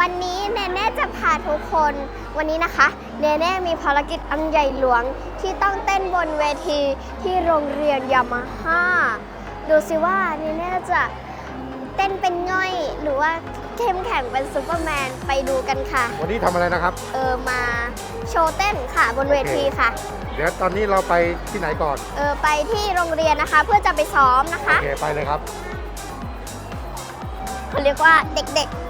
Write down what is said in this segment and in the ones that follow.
วันนี้เนเน่จะพาทุกคน วันนี้นะคะเนเน่มีภารกิจอันใหญ่หลวงที่ต้องเต้นบนเวทีที่โรงเรียนยามาฮ่าดูสิว่าเนเน่จะเต้นเป็นง่อยหรือว่าเข้มแข็งเป็นซูเปอร์แมนไปดูกันค่ะ วันนี้ทำอะไรนะครับ เออมาโชว์เต้นค่ะบนเวทีค่ะ เดี๋ยวตอนนี้เราไปที่ไหนก่อน เออไปที่โรงเรียนนะคะ เพื่อจะไปซ้อมนะคะโอเคไปเลยครับเขาเรียกว่าเด็กๆ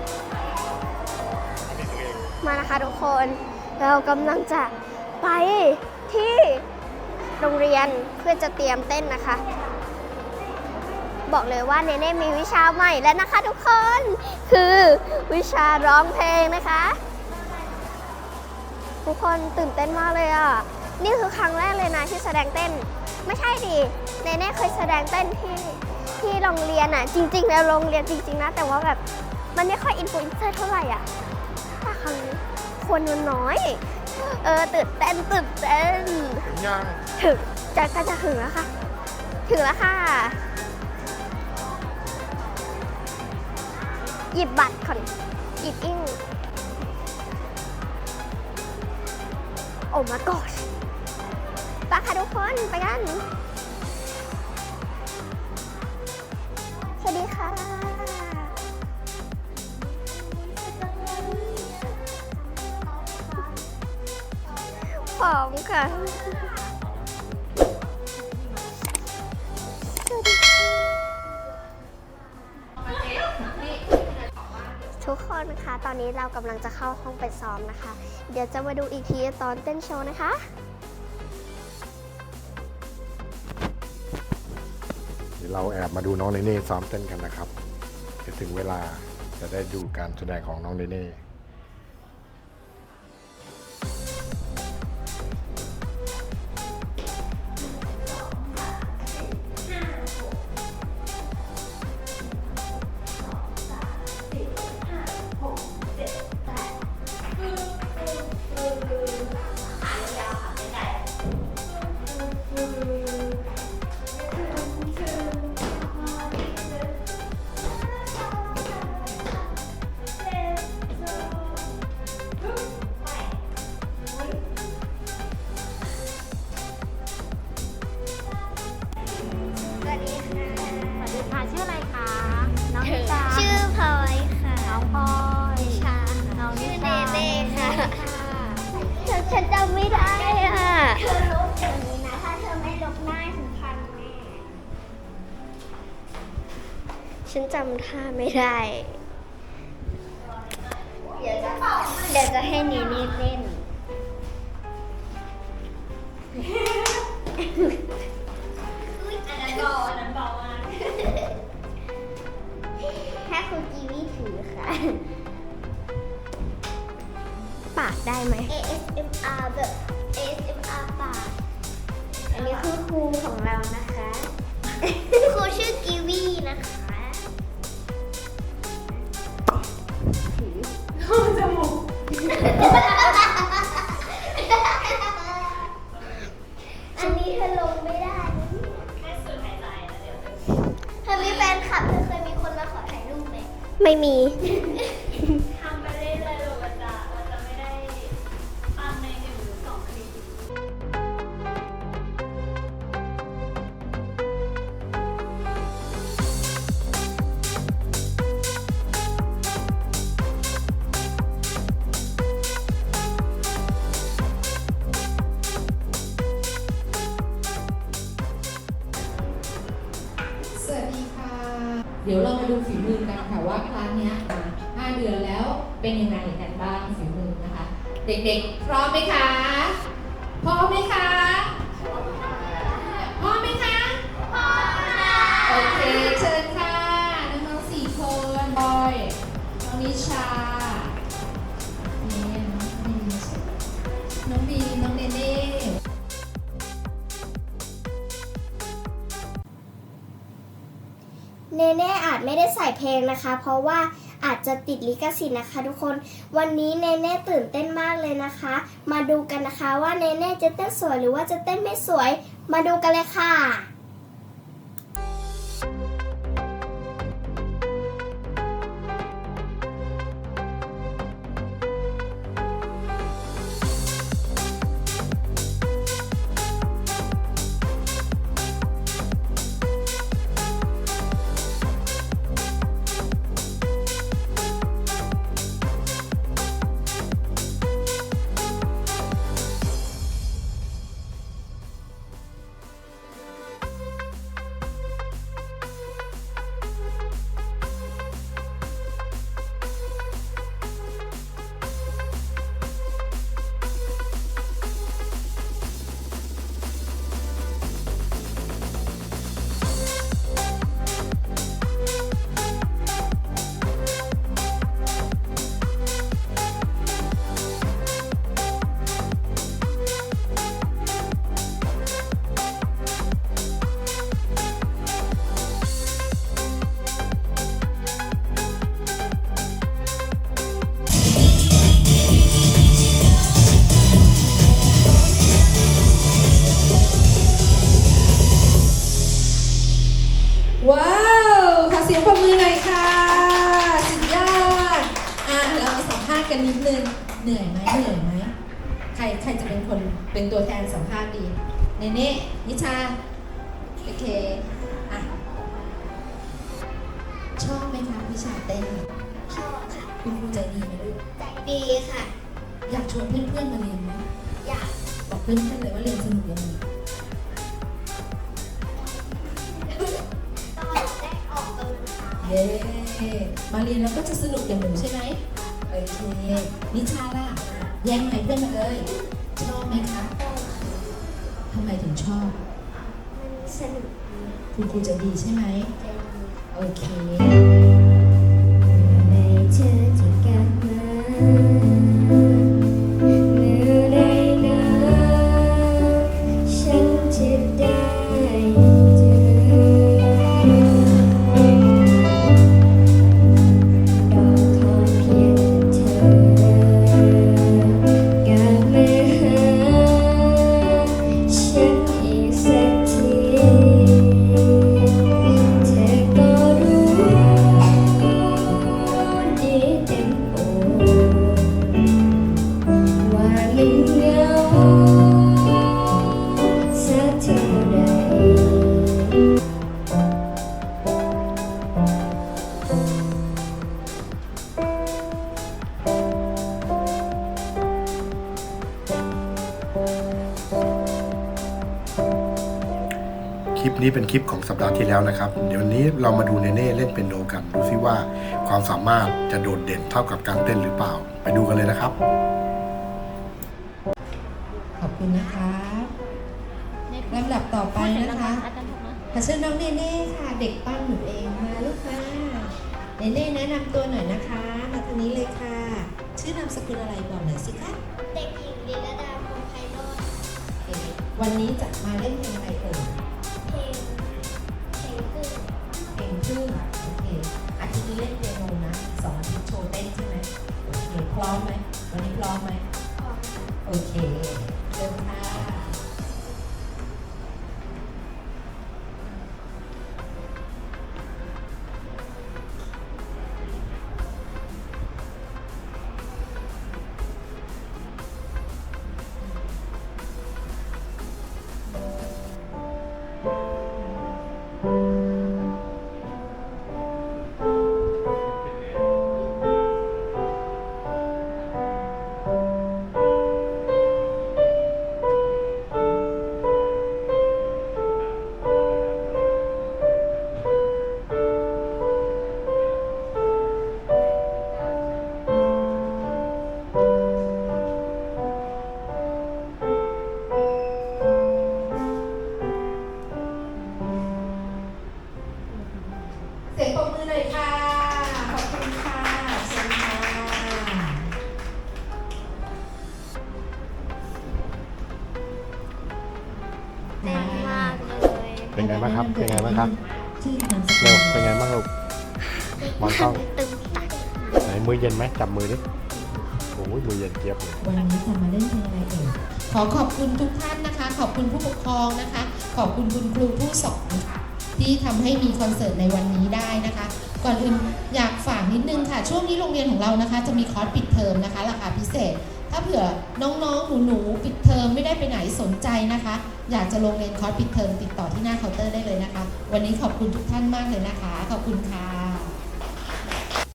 มานะคะทุกคน เรากำลังจะไปที่โรงเรียนเพื่อจะเตรียมเต้นนะคะ บอกเลยว่าเนเน่มีวิชาใหม่แล้วนะคะทุกคน คือวิชาร้องเพลงนะคะ ทุกคนตื่นเต้นมากเลยอะ นี่คือครั้งแรกเลยนะที่แสดงเต้น ไม่ใช่ดิเนเน่เคยแสดงเต้นที่ที่โรงเรียนอะ จริง ๆ แล้วโรงเรียนจริง ๆ นะ แต่ว่าแบบมันไม่ค่อยอินฟลูเอนเซอร์เท่าไหร่อะ ครั้งนี้คนมันน้อย เออตื่นเต้นตื่นเต้นถึงยังถึงจะก็จะถึงแล้วค่ะ ถึงแล้วค่ะ หยิบบัตรก่อนหยิบอิ้งโอ้มาก่อนไปค่ะทุกคนไปกัน สวัสดีค่ะ พร้อมค่ะ ทุกคนคะตอนนี้เรากำลังจะเข้าห้องไปซ้อมนะคะ เดี๋ยวจะมาดูอีกทีตอนเต้นโชว์นะคะเดี๋ยวเราแอบมาดูน้องเนเน่ซ้อมเต้นกันนะครับจะถึงเวลาจะได้ดูการแสดงของน้องเนเน่ ฉันจำท่าไม่ได้ เดี๋ยวจะเดี๋ยวจะให้เนเน่เล่น อันนั้นเบาอันนั้นเบามากให้คุณกีวีถือค่ะ ปากได้ไหม ASMR แบบ ASMR ปาก อันนี้คือครูของเรานะคะ ครูชื่อกีวีนะคะ อันนี้เธอลงไม่ได้แค่สูดหายใจแล้วเดี๋ยวเธอมีแฟนคลับเธอเคยมีคนมาขอถ่ายรูปไหม ไม่มี สวัสดีค่ะ เดี๋ยวเรามาดูฝีมือกันค่ะว่าคลาสเนี้ยมา5เดือนแล้วเป็นยังไงกันบ้างฝีมือนะคะ เด็กๆ พร้อมไหมคะพร้อมไหมคะพร้อมไหมคะพร้อมค่ะโอเคเชิญค่ะน้องๆสี่คนบอยน้องนิชา เนเน่อาจไม่ได้ใส่เพลงนะคะ เพราะว่าอาจจะติดลิขสิทธิ์นะคะทุกคน วันนี้เนเน่ตื่นเต้นมากเลยนะคะ มาดูกันนะคะว่าเนเน่จะเต้นสวยหรือว่าจะเต้นไม่สวย มาดูกันเลยค่ะ เป็นตัวแทนสัมภาษณ์ดีเนเน่นิชา โอเค อะ ชอบไหมคะวิชาเต้นชอบค่ะคุณครูใจดีไหมลูกใจดีค่ะ อยากชวนเพื่อนๆมาเรียนไหมอยาก บอกเพื่อนๆเลยว่าเรียนสนุกยังไงตอนได้ออกกำลังกายเย้มาเรียนแล้วก็จะสนุกอย่างหนูใช่ไหมโอเคนิชาล่ะ แย่งไมค์เพื่อนมาเลย ชอบไหมคะทำไมถึงชอบ มันสนุกคุณครูใจดีใช่ไหม ใจดี โอเค ไม่เจอ นี้เป็นคลิปของสัปดาห์ที่แล้วนะครับ เดี๋ยวนี้เรามาดูเนเน่เล่นเป็นโนกัน ดูซิว่าความสามารถจะโดดเด่นเท่ากับการเต้นหรือเปล่า ไปดูกันเลยนะครับ ขอบคุณนะคะลำดับต่อไปนะคะขอเชิญน้องเนเน่ค่ะ เด็กปั้นหนูเองมาลูกค่ะเนเน่แนะนำตัวหน่อยนะคะ มาทางนี้เลยค่ะ ชื่อนามสกุลอะไรบอกหน่อยสิคะ เด็กหญิงลีลดาพงไพโรจน์โอเควันนี้จะมาเล่นเพลงอะไร เล่นเปียโนนะสองอาทิตย์โชว์เต้นใช่ไหมโอเคพร้อมไหมวันนี้พร้อมไหมของโอเค เป็นไงบ้างครับ เป็นไงบ้างครับชื่อนามสกุเร็ลวเป็นไงบ้างลูกมองกล้องตึงตักไหนมือเย็นไหมจับมือดิโอ้ยมือเย็นเจี๊ยบเลยวันนี้จะมาเล่นเพลงอะไรเอ่ยขอขอบคุณทุกท่านนะคะ ขอบคุณผู้ปกครองนะคะ ขอบคุณคุณครูผู้สอนค่ะที่ทำให้มีคอนเสิร์ตในวันนี้ได้นะคะ ก่อนอื่นอยากฝากนิดนึงค่ะ ช่วงนี้โรงเรียนของเรานะคะ จะมีคอร์สปิดเทอมนะคะ ราคาพิเศษถ้าเผื่อน้องๆ หนูๆ ปิดเทอมไม่ได้ไปไหนสนใจนะคะ อยากจะลงเรียนคอร์สปิดเทอมติดต่อที่หน้าเคาน์เตอร์ได้เลยนะคะ วันนี้ขอบคุณทุกท่านมากเลยนะคะ ขอบคุณค่ะ